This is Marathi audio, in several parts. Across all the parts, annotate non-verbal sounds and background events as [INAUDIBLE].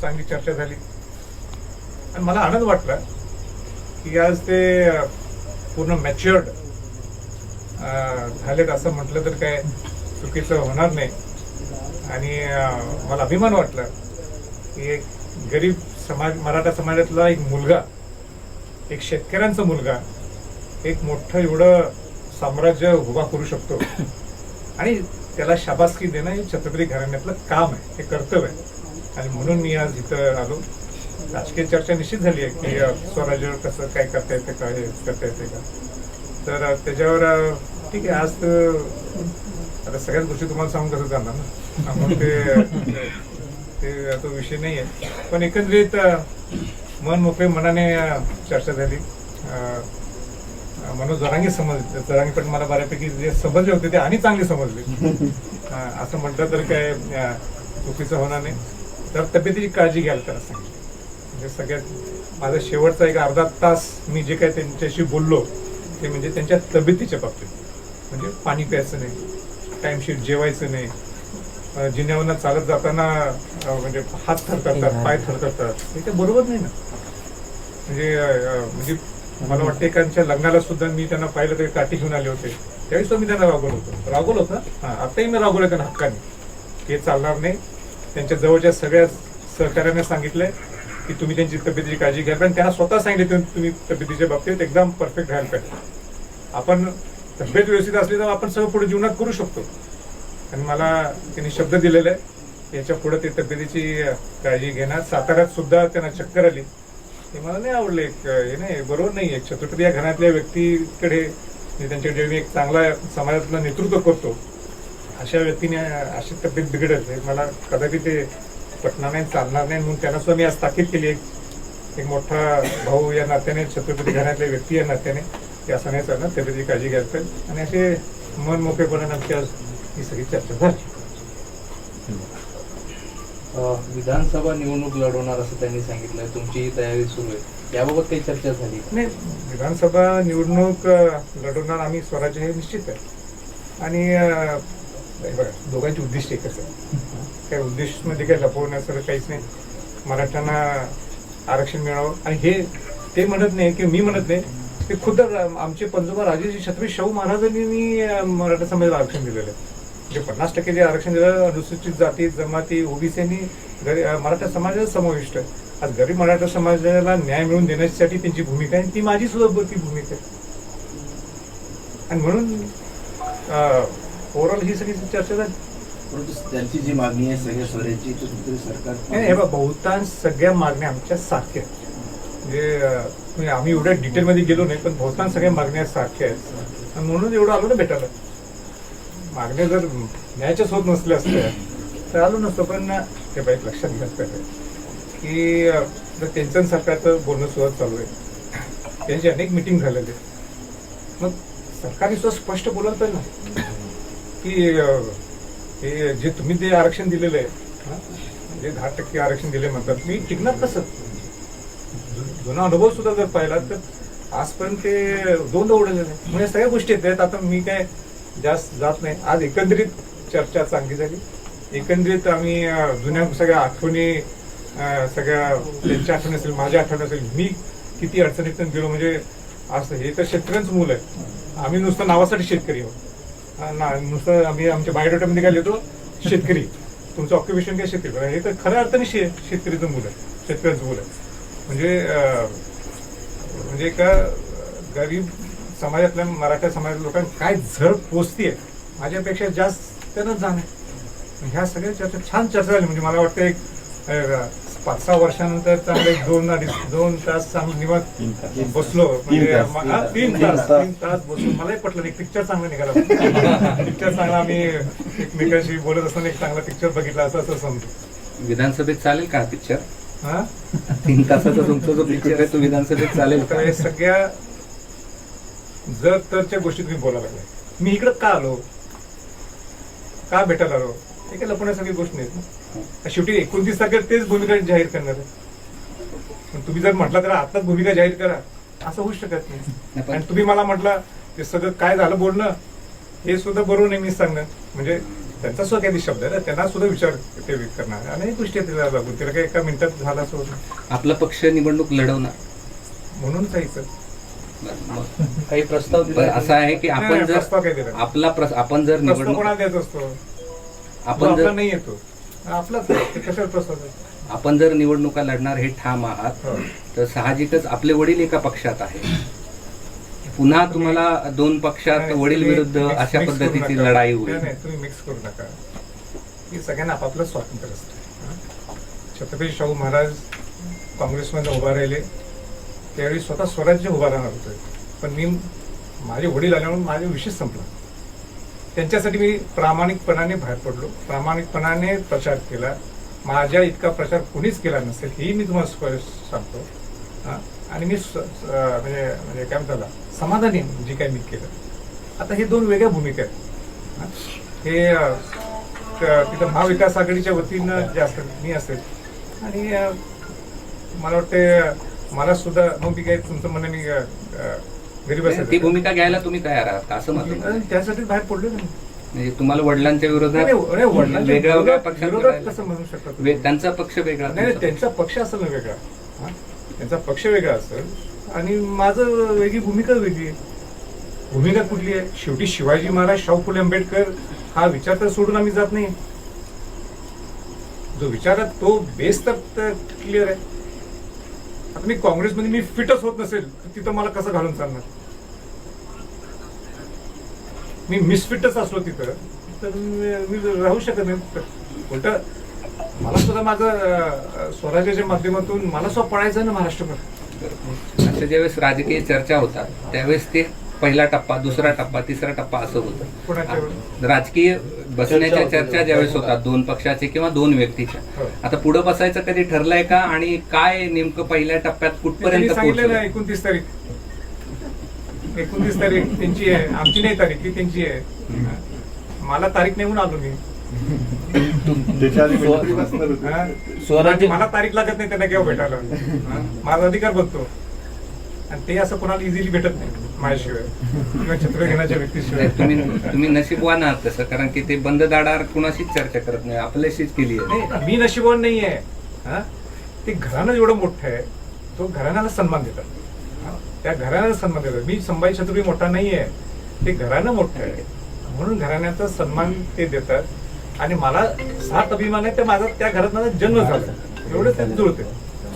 चांगली चर्चा झाली. आणि मला आनंद वाटला की आज ते पूर्ण मॅच्युअर्ड झालेत असं म्हटलं तर काय चुकीचं होणार नाही. आणि मला अभिमान वाटला की एक गरीब समाज मराठा समाजातला एक मुलगा एक शेतकऱ्यांचा मुलगा एक मोठं एवढं साम्राज्य उभा करू शकतो. आणि त्याला शाबासकी देणं हे छत्रपती घराण्यातलं काम आहे हे कर्तव्य आहे. आणि म्हणून मी आज इथं आलो. राजकीय चर्चा निश्चित झाली आहे की स्वराज्यावर कसं काय करता येते का हे करता येते का? तर त्याच्यावर ठीक आहे आज तर आता सगळ्याच गोष्टी तुम्हाला सांगून कसं जाणार ना? म्हणून ते ते तो विषय नाही आहे. पण एकंदरीत मन मोकळे मनाने चर्चा झाली. मनोज जरांगी समज जरांगी पण मला बऱ्यापैकी जे समजले होते ते आणि चांगले समजले. [LAUGHS] असं म्हटलं तर काय चुकीचं होणार नाही. तर तब्येतीची काळजी घ्यायला त्याला सांगितलं. म्हणजे सगळ्यात माझा शेवटचा एक अर्धा तास मी जे काय त्यांच्याशी बोललो ते म्हणजे त्यांच्या तब्येतीच्या बाबतीत. म्हणजे पाणी प्यायचं नाही टाइमशीट जेवायचं नाही. जिन्यावरनं चालत जाताना म्हणजे हात थरथरतात पाय थरथरतात. हे काय बरोबर नाही ना. म्हणजे म्हणजे मला वाटतं एकांच्या लग्नाला सुद्धा मी त्यांना पाहिलं तरी काठी घेऊन आले होते. त्यावेळेस मी त्यांना रागवलं होतं. रागवलं होतं? हा आताही मी रागवलं त्यांना हक्काने. हे चालणार नाही. त्यांच्या जवळच्या सगळ्या सहकाऱ्यांना सांगितलंय की तुम्ही त्यांची तब्येतीची काळजी घ्या कारण त्यांना स्वतः सांगितले तुम्ही तब्येतीच्या बाबतीत एकदम परफेक्ट राहायला पाहिजे. आपण तब्येत व्यवस्थित असली तर आपण सगळं पुढे जीवनात करू शकतो. आणि मला त्यांनी शब्द दिलेला आहे याच्यापुढे ते तब्येतीची काळजी घेणार. साताऱ्यात सुद्धा त्यांना चक्कर आली. ते मला नाही आवडले. एक, हे नाही बरोबर नाही आहे. छत्रपती या घरातल्या व्यक्तीकडे त्यांच्याकडे मी एक चांगला समाजातलं नेतृत्व करतो. अशा व्यक्तीने अशी तब्येत बिघडत आहे. मला कदापि ते पटणार नाही चालणार नाही म्हणून त्यांना सुद्धा मी आज ताकीद केली एक एक मोठा भाऊ या नात्याने छत्रपती घरातल्या व्यक्ती या नात्याने की असं नाही चालणार तब्येतीची काळजी घ्यायला पाहिजे. आणि असे मन मोकळेपणाने आमची आज ही सगळी चर्चा झाली. विधानसभा निवडणूक लढवणार असं त्यांनी सांगितलं तुमची ही तयारी सुरू आहे. याबाबत काही चर्चा झाली? नाही विधानसभा निवडणूक लढवणार आम्ही स्वराज्य हे निश्चित आहे. आणि बघा दोघांची उद्दिष्ट एकच आहे. काही उद्दिष्टमध्ये काही लपवण्यासारखं काहीच नाही. मराठ्यांना आरक्षण मिळावं. आणि हे ते म्हणत नाही की मी म्हणत नाही ते खुद्द रा- आमचे पंजोबा राजेजी छत्रपती शाहू महाराजांनी मराठा समाजाला आरक्षण दिलेलं आहे. जे पन्नास टक्के जे आरक्षण दिलं अनुसूचित जाती जमाती ओबीसीनी मराठा समाजाचा समाविष्ट आज गरीब मराठा समाजाला न्याय मिळवून देण्यासाठी त्यांची भूमिका आहे आणि ती माझी सुद्धा ती भूमिका आहे. आणि म्हणून ओव्हरऑल ही सगळी चर्चा झाली. परंतु त्यांची जी मागणी आहे सगळ्या कुठेतरी सरकार नाही, हे बघा बहुतांश सगळ्या मागण्या आमच्या सारख्या आहेत. म्हणजे म्हणजे आम्ही एवढ्या डिटेलमध्ये गेलो नाही पण बहुतांश सगळ्या मागण्या सारख्या आहेत. आणि म्हणून एवढं आलो ना भेटायला. मागण्या जर न्यायाच्याच होत नसल्या असत्या तर आलो नसतो पण हे बाईक लक्षात घ्यायला पाहिजे की जर त्यांचं सरकारचं बोलणं सुद्धा चालू आहे. त्यांची अनेक मिटिंग झालेली मग सरकारने सुद्धा स्पष्ट बोलायला पाहिजे ना. की हे जे तुम्ही ते आरक्षण दिलेलं आहे जे दहा टक्के आरक्षण दिले म्हणतात मी टिकणार कसं? जुना अनुभव सुद्धा जर पाहिला तर आजपर्यंत ते दोन उडलेले म्हणजे सगळ्या गोष्टी आहेत. आता मी काय जास्त जात नाही. आज एकंदरीत चर्चा चांगली झाली. एकंदरीत आम्ही जुन्या सगळ्या आठवणी सगळ्या त्यांच्या आठवणी असेल माझ्या आठवणी असेल मी किती अडचणीतून गेलो. म्हणजे असं हे तर शेतकऱ्यांचं मूल आहे. आम्ही नुसतं नावासाठी शेतकरी आहोत. ना नुसतं आम्ही आमच्या बायोडेटामध्ये काय लिहितो शेतकरी. तुमचं ऑक्युपेशन काय शेतकरी? हे तर खऱ्या अर्थाने शे शेतकरीचं मुलं आहे शेतकऱ्याचं मुलं आहे. म्हणजे म्हणजे एका गरीब समाजातल्या मराठा समाजातल्या लोकांना काय झळ पोचतीये माझ्यापेक्षा जास्त त्यांनाच जाणे. ह्या सगळ्या चर्चा छान चर्चा झाली. म्हणजे मला वाटतं एक पाच सहा वर्षानंतर चांगले एक दोन अडीच दोन तास चांगलं निवांत बसलो. म्हणजे तीन हा, तास. तीन तीन तास तास. तीन तास बसून मलाही पटलं नाही पिक्चर चांगला निघाला पिक्चर चांगला आम्ही एकमेकांशी बोलत असताना एक चांगला पिक्चर बघितला असं असं समजू विधानसभेत चालेल का पिक्चर हा? तीन तासाचा तुमचा जो पिक्चर आहे तो विधानसभेत चालेल तर हे सगळ्या जर तरच्या गोष्टी तुम्ही बोलायला लागल्या. मी इकडं का आलो? का भेटायला आलो? हे काय लपवण्यासारखी गोष्ट नाहीत ना. शेवटी एकोणतीस तारखेला तेच भूमिका जाहीर करणार आहे. पण तुम्ही जर म्हटलं तर आताच भूमिका जाहीर करा. असं होऊ शकत नाही. आणि तुम्ही मला म्हटलं ते सगळं काय झालं बोलणं हे सुद्धा बरोबर नाही मी सांगणं म्हणजे त्यांचा स्वतःधी शब्द आहे ना त्यांना सुद्धा विचार ते व्यक्त करणार अनेक गोष्टी तिला लागून. तिला काही एका मिनिटात झाला असं. आपला पक्ष निवडणूक लढवणार. म्हणून मग काही प्रस्ताव असं आहे की आपण जर? आपला आपण जर निवडणूक कोणाला देत असतो? जो आपण जर नाही येतो. आपलाच आहे. ते कशाला प्रस्ताव देतो? आपण जर निवडणुका लढणार हे ठाम आहात हो. तर साहजिकच आपले वडील एका पक्षात आहे पुन्हा तुम्हाला दोन पक्षात नाही, वडील तुम्ही विरुद्ध mix- अशा mix करू पद्धतीची नका. लढाई नाही, होईल नाही तुम्ही मिक्स करू नका की सगळ्यांना आपापलं स्वातंत्र्य असतं हं? छत्रपती शाहू महाराज काँग्रेसमध्ये उभा राहिले त्यावेळी स्वतः स्वराज्य उभा राहणार होते पण मी माझे वडील आल्यामुळे माझा विषय संपला त्यांच्यासाठी मी प्रामाणिकपणाने बाहेर पडलो. प्रामाणिकपणाने प्रचार केला. माझ्या इतका प्रचार कुणीच केला नसेल हेही मी तुम्हाला स्पष्ट सांगतो. आणि मी स- म्हणजे म्हणजे काय म्हणताला समाधानी जे काही मी केलं. आता हे दोन वेगळ्या भूमिका आहेत. हे. तिथं महाविकास आघाडीच्या वतीनं जे असतात मी असेल. आणि मला वाटते मला सुद्धा मग मी काय तुमचं म्हणणं मी ती भूमिका घ्यायला तुम्ही तयार आहात का? असं म्हणतो. आणि त्यासाठी बाहेर पडलो. म्हणजे तुम्हाला वडिलांच्या नाही, नाही, नाही, विरोधात वडिलांच्या वेगळ्या वेगळ्या विरोधात पक्षात विरोधात लढायला- कसं म्हणू शकता तुम्ही? वे- त्यांचा पक्ष वेगळा नाही नाही, तुमचा त्यांचा पक्ष असेल ना वेगळा. हा? त्यांचा पक्ष वेगळा असेल. आणि माझं वेगळी भूमिका वेगळी आहे. भूमिका कुठली आहे? शेवटी शिवाजी महाराज शाहू फुले आंबेडकर हा विचार तर सोडून आम्ही जात नाही. जो विचार आहे तो बेस तर क्लिअर आहे. आता मी काँग्रेसमध्ये मी फिटच होत नसेल तर तिथं मला कसं घालून चालणार? मी मिसफिटच असलो तिथं तर मी राहू शकत नाही. उलट मला सुद्धा माझं स्वराज्याच्या माध्यमातून मला सुद्धा पळायचं ना महाराष्ट्रभर. अशा ज्यावेळेस राजकीय चर्चा होतात त्यावेळेस ते पहिला टप्पा दुसरा टप्पा तिसरा टप्पा असं होतं. राजकीय बसण्याच्या चर्चा ज्यावेळेस होतात दोन पक्षाचे किंवा दोन व्यक्तीच्या. हो. आता पुढे बसायचं कधी ठरलंय का? आणि काय नेमकं पहिल्या टप्प्यात कुठपर्यंत एकोणतीस तारीख. एकोणतीस तारीख त्यांची आहे. आमची नाही तारीख ती त्यांची आहे. मला तारीख नाही म्हणून आलो मी. हा? मला तारीख लागत नाही त्यांना केव्हा भेटायला? माझा अधिकार बघतो. आणि ते असं कोणाला इझिली भेटत नाही. माझ्याशिवाय. किंवा चित्र घेण्याच्या व्यक्तीशिवाय. नाही, तुम्ही तुम्ही नशीबवान आहात तसं कारण की ते बंद दाडावर कुणाशीच चर्चा करत नाही आपल्याशीच केली आहे. नाही मी नशिबवान नाही आहे. हा? ते घराणं एवढं मोठं आहे तो घराण्याला सन्मान देतात. हा? त्या घराण्याला सन्मान देतात. मी संभाजी छत्रपती मोठा नाही आहे. ते घराणं मोठं आहे. म्हणून घराण्याचा सन्मान ते देतात. आणि मला सात अभिमान आहे ते माझा त्या घरात माझा जन्म झाला. एवढं त्यात जुळते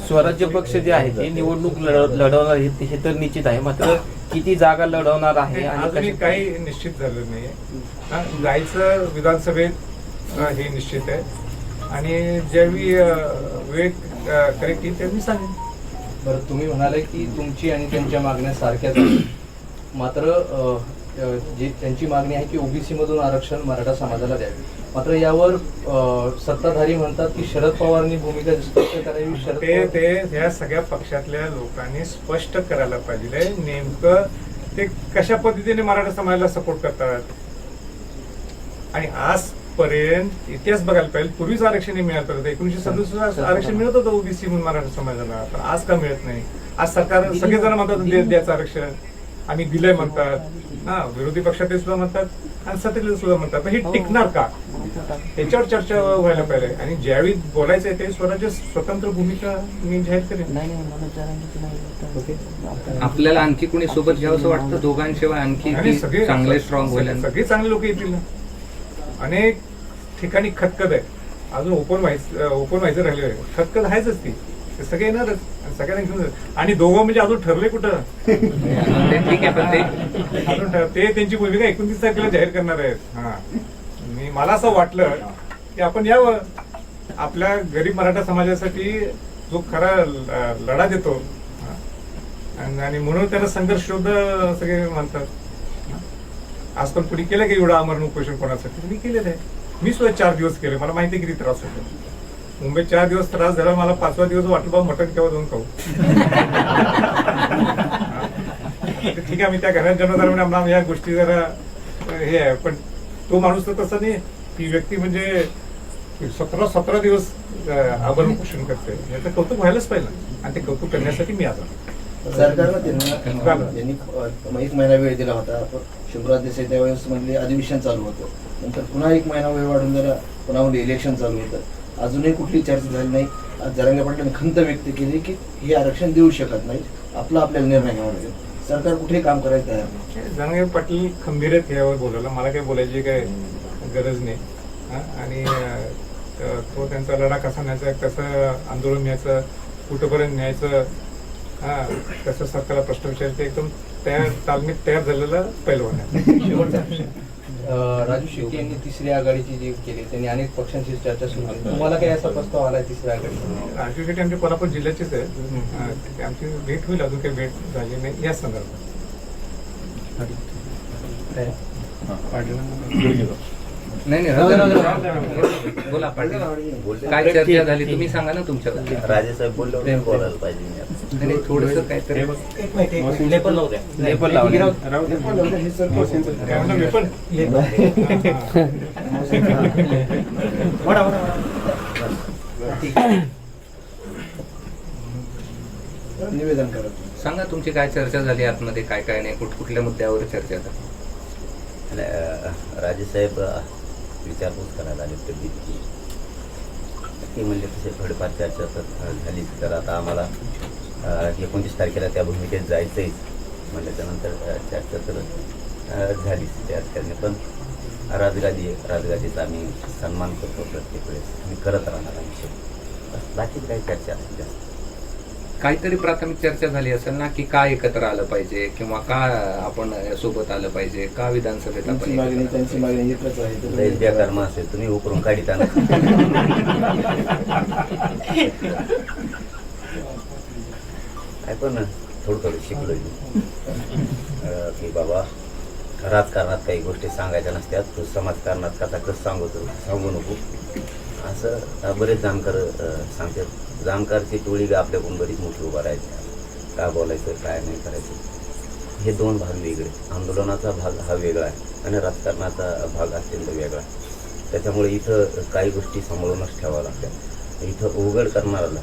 स्वराज्य पक्ष जे आहे ते निवडणूक लढ- लढवणार हे हे तर निश्चित आहे. मात्र किती जागा लढवणार आहे आणि काही निश्चित झालं नाही हा, जायचं विधानसभेत हे निश्चित आहे. आणि ज्यावेळी वेळ करेक्ट येईल त्यावेळी मी सांगेन. बरं तुम्ही म्हणाले की तुमची आणि त्यांच्या मागण्या सारख्याच आहेत. मात्र जी त्यांची मागणी आहे की ओबीसी मधून आरक्षण मराठा समाजाला द्यावे. मात्र यावर सत्ताधारी म्हणतात की शरद पवारांनी भूमिका स्पष्ट करावी शरद ते ह्या सगळ्या पक्षातल्या लोकांनी स्पष्ट करायला पाहिजे. नेमकं ते कशा पद्धतीने मराठा समाजाला सपोर्ट करतात? आणि आजपर्यंत इतिहास बघायला पाहिजे. पूर्वीच आरक्षण हे मिळालं होतं. एकोणीशे सदुसष्ट आरक्षण मिळत होतं ओबीसी म्हणून मराठा समाजाला पण आज का मिळत नाही? आज सरकार सगळेजण म्हणतात द्यायचं आरक्षण. आम्ही दिलंय म्हणतात. हा विरोधी पक्षात सुद्धा म्हणतात आणि सत्तेतले सुद्धा म्हणतात. पण हे टिकणार का? त्याच्यावर चर्चा व्हायला पाहिजे. आणि ज्यावेळी बोलायचंय ते स्वराज्य स्वतंत्र भूमिका मी जाहीर करेन. नाही नाही मनोज जरांगेची नाही आपल्याला आणखी कोणी सोबत घ्यावं असं वाटतं? दोघांशिवाय आणखी सगळे चांगले स्ट्रॉंग होईल. सगळे- सगळे चांगले लोक येतील ना. अनेक ठिकाणी खतखत आहे अजून ओपन व्हायचं ओपन व्हायचं राहिलं आहे खतखत आहेच ती. ते सगळे येणारच सगळ्यांना घेऊन. आणि दोघं म्हणजे अजून ठरले कुठं? ते ठीक आहे पण ते. अजून ठर- ते त्यांची भूमिका एकोणतीस तारखेला जाहीर करणार आहेत. हा. मी मला असं वाटलं की आपण यावं. आपल्या गरीब मराठा समाजासाठी जो खरा ल- लढा देतो. हा. आणि आणि म्हणून त्याला संघर्ष शोध सगळे म्हणतात. आज पण कुणी केलं की एवढं आमरण उपोषण कोणासाठी? मी केलेलं आहे? मी सुद्धा चार दिवस केले. मला माहिती आहे किती त्रास होतो. मुंबईत चार दिवस त्रास झाला मला पाचवा दिवस वाटलं बा मटण केव्हा जाऊन खाऊ? ठीक आहे मी त्या घरात जन्म झाला या गोष्टी जरा हे आहे. पण तो माणूस तर तसा नाही. ती व्यक्ती म्हणजे सतरा सतरा दिवस अ, आभरण पोषण करते. याचं कौतुक व्हायलाच पाहिजे. आणि ते कौतुक करण्यासाठी मी आलो. सरकारनं त्यांना एक महिना वेळ दिला होता. शिवराज देसाई त्यावेळेस म्हणले अधिवेशन चालू होतं. नंतर पुन्हा एक महिना वेळ वाढून जरा पुन्हा म्हणजे इलेक्शन चालू होतं. अजूनही कुठली चर्चा झाली नाही. आज जरांगे पाटलांनी खंत व्यक्त केली की हे आरक्षण देऊ शकत नाही आपला आपल्याला निर्णय घ्यावा लागेल. सरकार कुठेही काम करायला तयार नाही. पाटील खंबीर आहेत यावर बोलायला. मला काही बोलायची काय गरज नाही. हा? आणि त- त्यांचा लढा कसा न्यायचा कसं आंदोलन न्यायचं कुठंपर्यंत न्यायचं हा? कसं सरकारला प्रश्न विचारायचे एकदम तयार तालमीत तयार झालेला पैलवान आहे. [LAUGHS] शेवटचा राजू शेट्टी यांनी तिसरी आघाडीची जी केली त्यांनी अनेक पक्षांशी चर्चा सुरू केली. तुम्हाला काही असा प्रस्ताव आलाय तिसरी आघाडी राजू शेट्टी आमच्या कोल्हापूर जिल्ह्याचीच आहे. हा, आमची भेट होईल अजून काही भेट झाली नाही या संदर्भात. नाही नाही राहू द्या, राहू द्या. बोला पाटील. काय चर्चा झाली तुम्ही सांगा ना तुमच्याबद्दल राजेसाहेब बोलले बोलायला पाहिजे मी आता. नाही थोडस काहीतरी. निवेदन करत सांगा तुमची काय चर्चा झाली आतमध्ये काय काय नाही कुठ कुठल्या मुद्द्यावर चर्चा झाली? आणि, अं, राजेसाहेब अं, विचारपूस करायला आले तब्येतची ती म्हणले तसे थोडेफार चर्चा तर झालीच तर आता आम्हाला एकोणतीस तारखेला त्या भूमिकेत जायचंय. म्हणल्याच्यानंतर त्यानंतर चर्चा तर झालीच त्या ठिकाणी पण राजगादी आहे राजगादीचा आम्ही सन्मान करतो प्रत्येक वेळेस. आम्ही करत राहणार आयुष्य बस बाकी काही चर्चा जास्त. काहीतरी प्राथमिक चर्चा झाली असेल ना की का एकत्र आलं पाहिजे किंवा का आपण सोबत आलं पाहिजे का विधानसभेत त्यांची आपण मागणी त्यांची? मागणी एकच आहे. तर लयच बेकार असेल तुम्ही उकरून काढिता पण थोडं थोडं शिकलो की बाबा राजकारणात काही गोष्टी सांगायच्या नसत्यात तू समाजकारणात कसा कसं सांगतो सांगू नको. असं बरेच जाणकार सांगतात. जाणकारची टोळी बी आपल्याकडून बरीच मोठी उभा राहायची. काय बोलायचं काय नाही करायचं. हे दोन भाग वेगळे. आंदोलनाचा भाग हा वेगळा आहे आणि राजकारणाचा भाग अत्यंत वेगळा आहे. त्याच्यामुळे इथं काही गोष्टी सांभाळूनच ठेवाव्या लागतात. इथं उघड करणाऱ्याला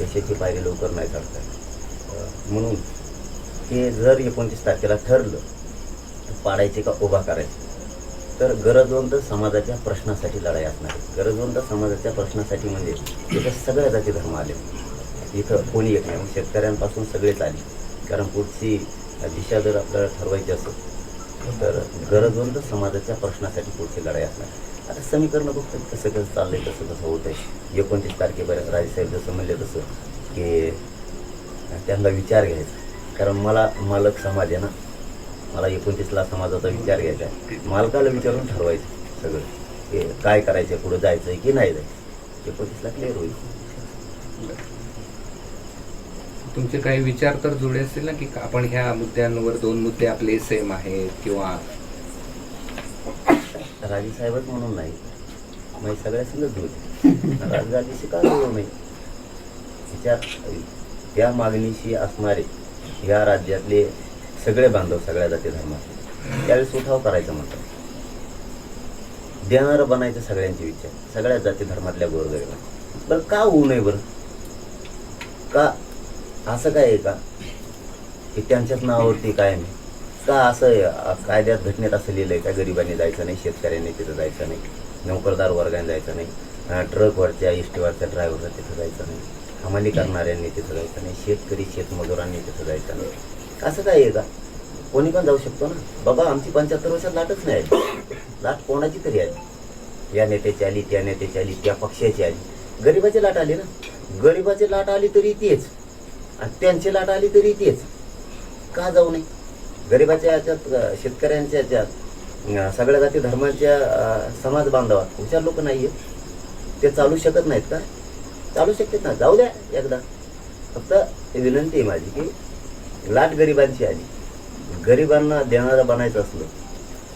यशाची पायरी लवकर नाही चढता म्हणून हे जर एकोणतीस तारखेला ठरलं तर पाडायचे का उभा करायचे? तर गरजवंत समाजाच्या प्रश्नासाठी लढाई असणार आहे. गरजवंत समाजाच्या प्रश्नासाठी म्हणजे इथं सगळ्या जाती धर्म आले. इथं कोणी येत नाही शेतकऱ्यांपासून सगळेच आले. कारण पुढची दिशा जर आपल्याला ठरवायची असेल तर गरजवंत समाजाच्या प्रश्नासाठी पुढची लढाई असणार आता समीकरण बघतो कसं कसं चाललंय कसं कसं होत आहे एकोणतीस तारखेपर्यंत राजेसाहेब जसं म्हणले तसं की त्यांना विचार घ्यायचा. कारण मला मालक समाज आहे ना मला एकोणतीसला समाजाचा विचार घ्यायचा आहे. मालकाला विचारून ठरवायचं सगळं. की काय करायचं पुढं जायचं की नाही जायचं एकोणतीसला क्लिअर होईल. तुमचे काही विचार तर जुळे असतील ना की आपण ह्या मुद्द्यांवर दोन मुद्दे आपले सेम आहेत किंवा राजे साहेबच म्हणून नाही. मग सगळ्या संगत होते राजगादीशी का जोड नाही त्याच्यात त्या मागणीशी असणारे या राज्यातले सगळे बांधव सगळ्या जाती धर्मात त्यावेळेस उठाव करायचा म्हणतात. देणारं बनायचं सगळ्यांची इच्छा सगळ्या जाती धर्मातल्या गोरगरिबांना. बरं का होऊ नये बरं? का असं काय आहे का? की त्यांच्याच नावावरती काय नाही का असं कायद्यात घटनेत असं लिहिलंय का गरिबांनी जायचं नाही शेतकऱ्यांनी तिथं जायचं नाही नोकरदार वर्गाने जायचं नाही ट्रकवरच्या इष्टीवरच्या ड्रायव्हरला तिथं जायचं नाही हमाली करणाऱ्यांनी तिथं जायचं नाही शेतकरी शेतमजुरांनी तिथं जायचं नाही? असं काय आहे का? कोणी पण जाऊ शकतो ना. बाबा आमची पंच्याहत्तर वर्षात लाटच नाही आली. लाट कोणाची तरी आली. या नेत्याची आली त्या नेत्याची आली त्या पक्षाची आली. गरिबाची लाट आली ना. गरिबाची लाट आली तरी तेच. आणि त्यांची लाट आली तरी तेच. का जाऊ नये? गरिबाच्या याच्यात शेतकऱ्यांच्या याच्यात सगळ्या जाती धर्माच्या समाज बांधवात हुशार लोक नाही आहेत ते चालू शकत नाहीत का? चालू शकतात ना. जाऊ द्या एकदा. फक्त विनंती आहे माझी की लाट गरिबांची आली. गरिबांना देणारं बनायचं असलं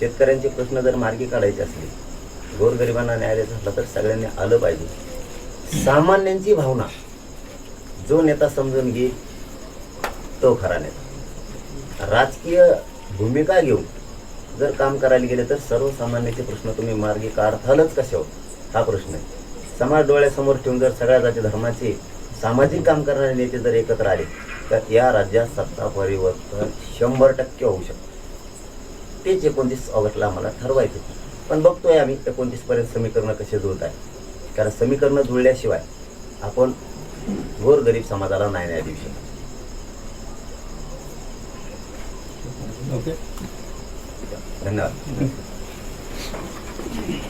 शेतकऱ्यांचे प्रश्न जर मार्गी काढायचे असले गोरगरिबांना न्याय द्यायचा असला तर सगळ्यांनी आलं पाहिजे. सामान्यांची भावना जो नेता समजून घे तो खरा नेता. राजकीय भूमिका घेऊन जर काम करायला गेले तर सर्वसामान्याचे प्रश्न तुम्ही मार्गी काढतालच कशावर हो? हा प्रश्न आहे. समाज डोळ्यासमोर ठेवून जर सगळ्या जाती धर्माचे सामाजिक काम करणारे नेते जर एकत्र आले तर या राज्यात सत्ता परिवर्तन शंभर टक्के होऊ शकतं. तेच एकोणतीस ऑगस्टला आम्हाला ठरवायचे पण बघतोय आम्ही एकोणतीस पर्यंत समीकरणं कसे जुळत आहे कारण समीकरणं जुळल्याशिवाय आपण गोरगरीब समाजाला नाही न्याय देऊ शकत. ओके. धन्यवाद. [LAUGHS]